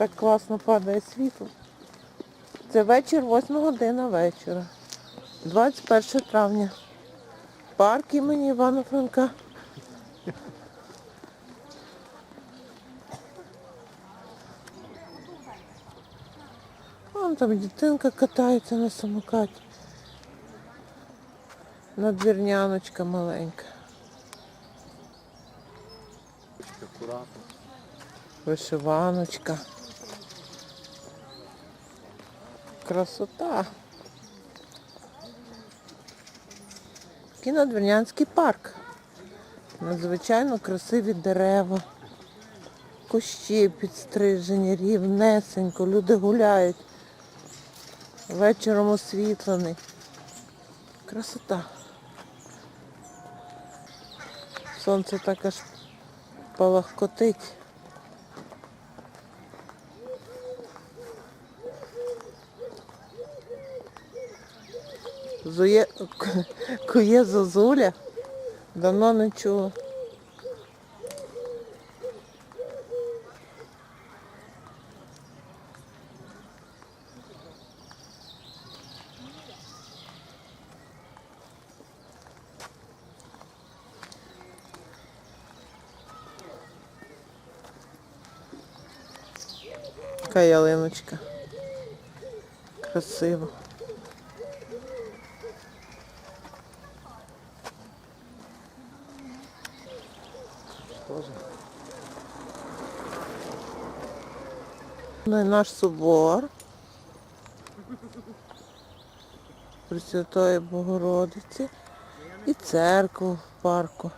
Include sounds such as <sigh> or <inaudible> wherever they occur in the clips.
Так класно падає світло. Це вечір, 8 година вечора. 21 травня. Парк імені Івана Франка. Вон там дитинка катається на самокаті. Надвірняночка маленька. Вишиваночка. Красота. Кінодвірнянський парк. Надзвичайно красиві дерева. Кущі підстрижені, рівнесенько, люди гуляють. Вечором освітлений. Красота. Сонце так аж палахкотить. Зує... Кує зозуля. Давно не чула. Така ялиночка. Красиво. Ну і наш собор. Пресвятої Богородиці і церкву в парку.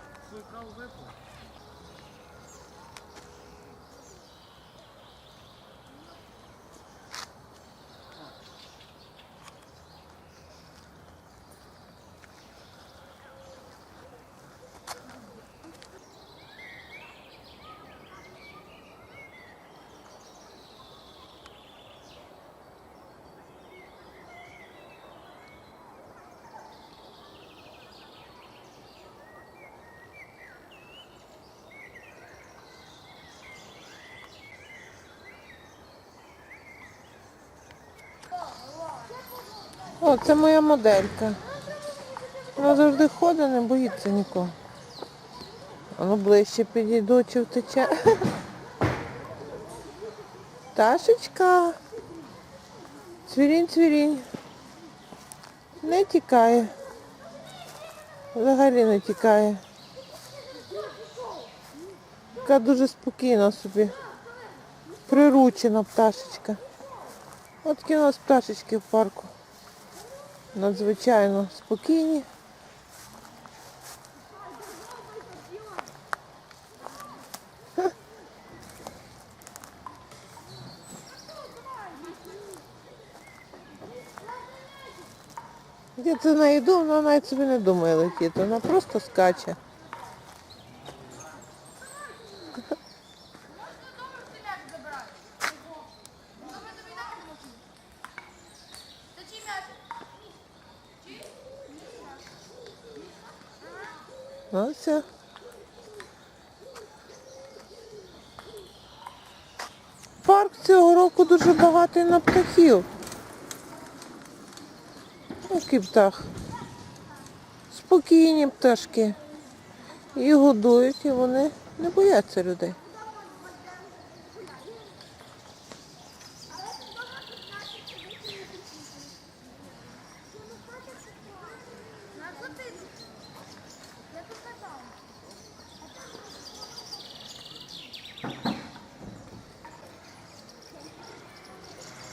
О, це моя моделька. Вона завжди ходить, не боїться нікого. А ну ближче підійду, чи втече. <laughs> Ташечка. Цвірінь, цвірінь. Не тікає. Взагалі не тікає. Така дуже спокійна собі. Приручена пташечка. От у пташечки в парку. Надзвичайно спокійні. Я це не йду, вона навіть собі не думає летіти, вона просто скаче. Все. Парк цього року дуже багатий на птахів. Який птах. Спокійні пташки. І годують, і вони не бояться людей.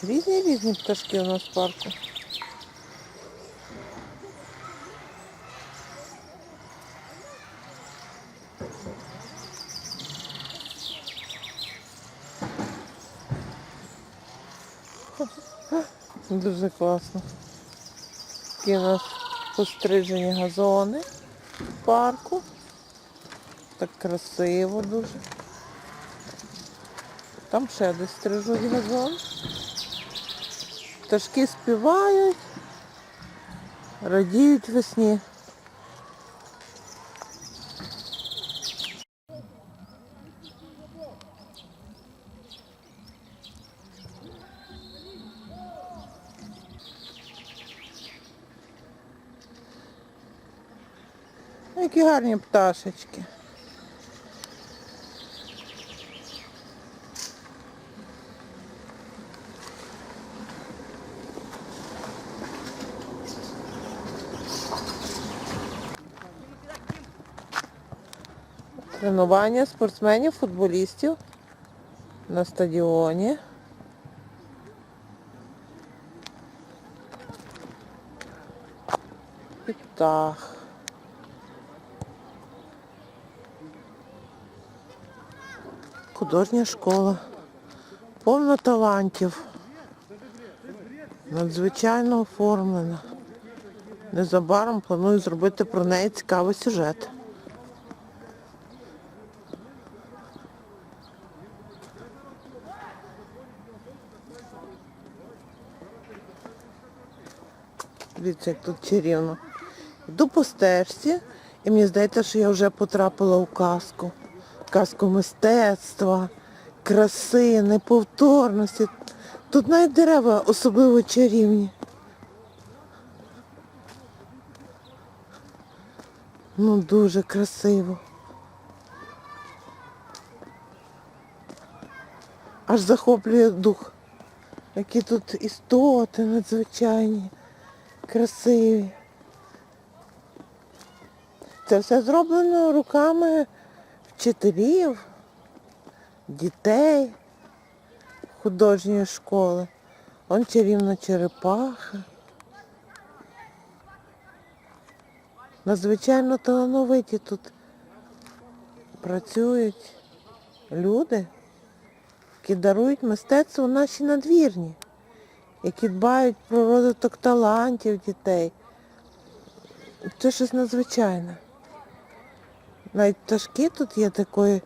Різні різні пташки у нас в парку. Дуже класно. Такі у нас пострижені газони в парку. Так красиво дуже. Там ще десь стрижуть газон. Пташки співають, радіють весні. Які гарні пташечки. Тренування спортсменів, футболістів на стадіоні. І. Художня школа. Повно талантів. Надзвичайно оформлена. Незабаром планую зробити про неї цікавий сюжет. Дивіться, як тут чарівно. Йду по стежці, і мені здається, що я вже потрапила у казку. Казку мистецтва, краси, неповторності. Тут навіть дерева особливо чарівні. Ну, дуже красиво. Аж захоплює дух. Які тут істоти надзвичайні красиві. Це все зроблено руками вчителів, дітей художньої школи. Он чарівна черепаха. Надзвичайно талановиті тут працюють люди, які дарують мистецтво наші надвірні які дбають про розвиток талантів дітей. Це щось надзвичайне. Навіть пташки тут є такої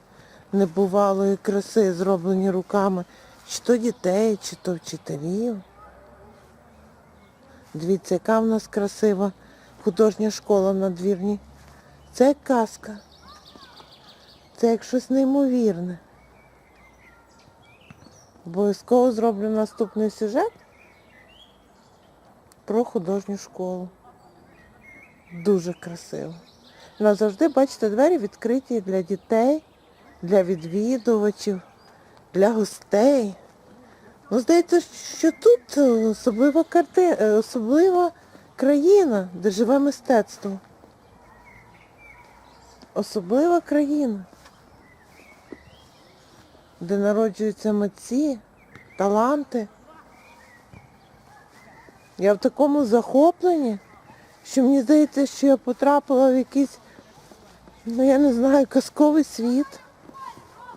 небувалої краси, зроблені руками, чи то дітей, чи то вчителів. Дивіться, яка в нас красива художня школа в надвірні. Це як казка. Це як щось неймовірне. Обов'язково зроблю наступний сюжет про художню школу. Дуже красиво. У нас завжди, бачите, двері відкриті для дітей, для відвідувачів, для гостей. Ну, здається, що тут особлива карти... е, особлива країна, де живе мистецтво. Особлива країна, де народжуються митці, таланти. Я в такому захопленні, що мені здається, що я потрапила в якийсь, ну я не знаю, казковий світ,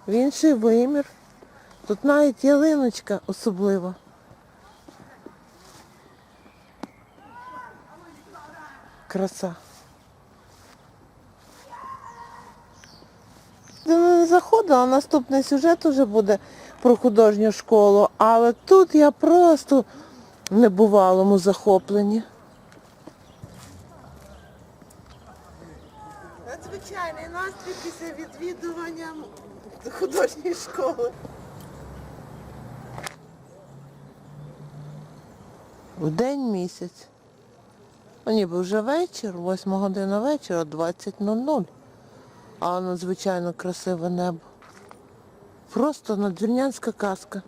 в інший вимір. Тут навіть ялиночка особлива. Краса. Не заходила, наступний сюжет вже буде про художню школу, але тут я просто небувалому захопленні. Надзвичайний настрій після відвідування художньої школи. В день місяць. Ну, ніби вже вечір, 8 година вечора, 20.00. А надзвичайно красиве небо. Просто надвірнянська казка.